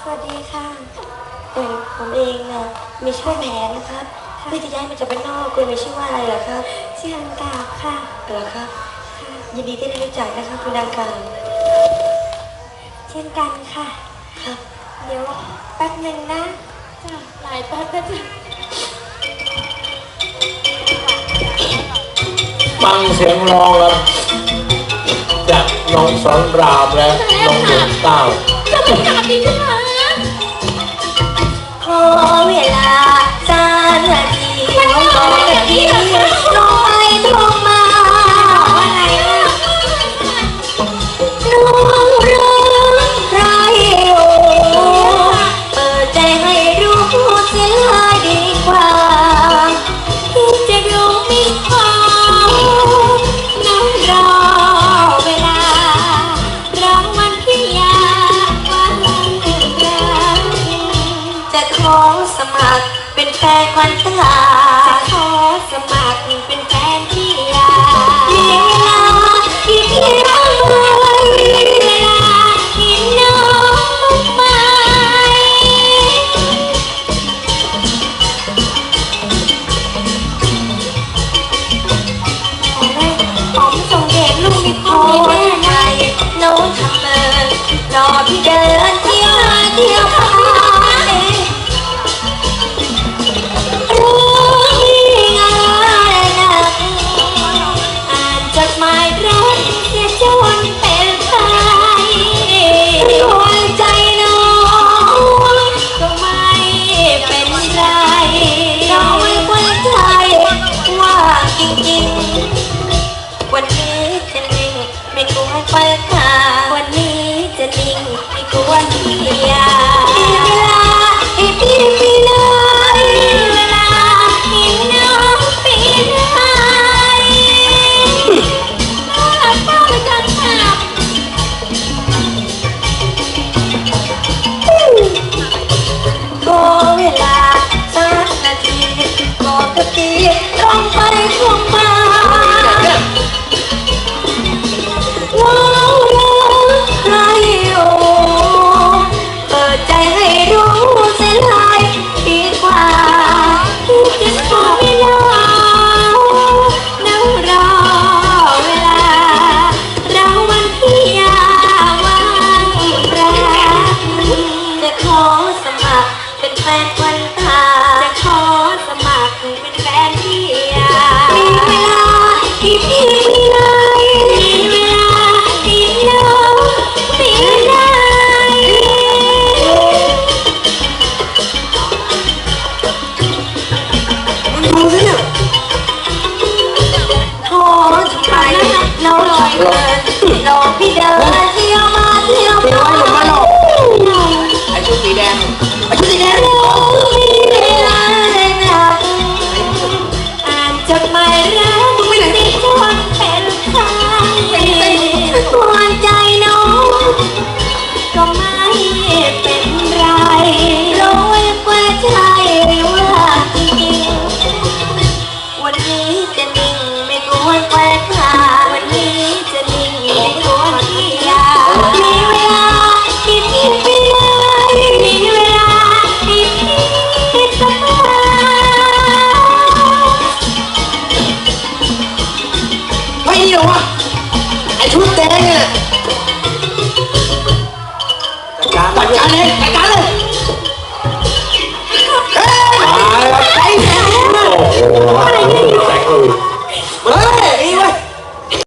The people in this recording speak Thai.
สวัสดีค่ะเออผมเองนะมีชื่อแผนนะครับที่จะย้ายมาจากบ้านนอกคุณมีชื่อว่าอะไรเหรอครับชื่ออังกาบค่ะเหรอครับ ยินดีที่ได้รู้จักนะคะคุณอังกาบเช่นกันค่ะ ครับ เดี๋ยวแป๊บหนึ่งนะจ้ะหลายแป๊บนะจ๊ะฟังเสียงร้องครับจาก น้องสอนรามและน้องดวงเต้า จะไป็นกาบดีใช่ไหมขอเวลา จะขอสมัครเป็นแฟนควันตาจะขอสมัครเป็นแฟนที่ยาเวลาที่พี่รักมีเวลาที่น้องไปผมส่งเด็กลูกมีพ่อแม่น้องทำเมินรอพี่เดินเที่ยวมาเที่ยว ไทยคนใจน้องก็ไมเป็นไรน้องไม่ควรใจว่าจริงๆวันนี้จะนิ่งไม่กลัวไฟค่ะวันนี้จะนิ่งไม่กลัวเหีย โทรไปเราลอยเกินรอพี่เดิน ไอ้ชุดแดงเนี่ยจัดการจัดการเลยจัดการเลยเฮ้ยมาแล้วไอ้แดงโอ้โห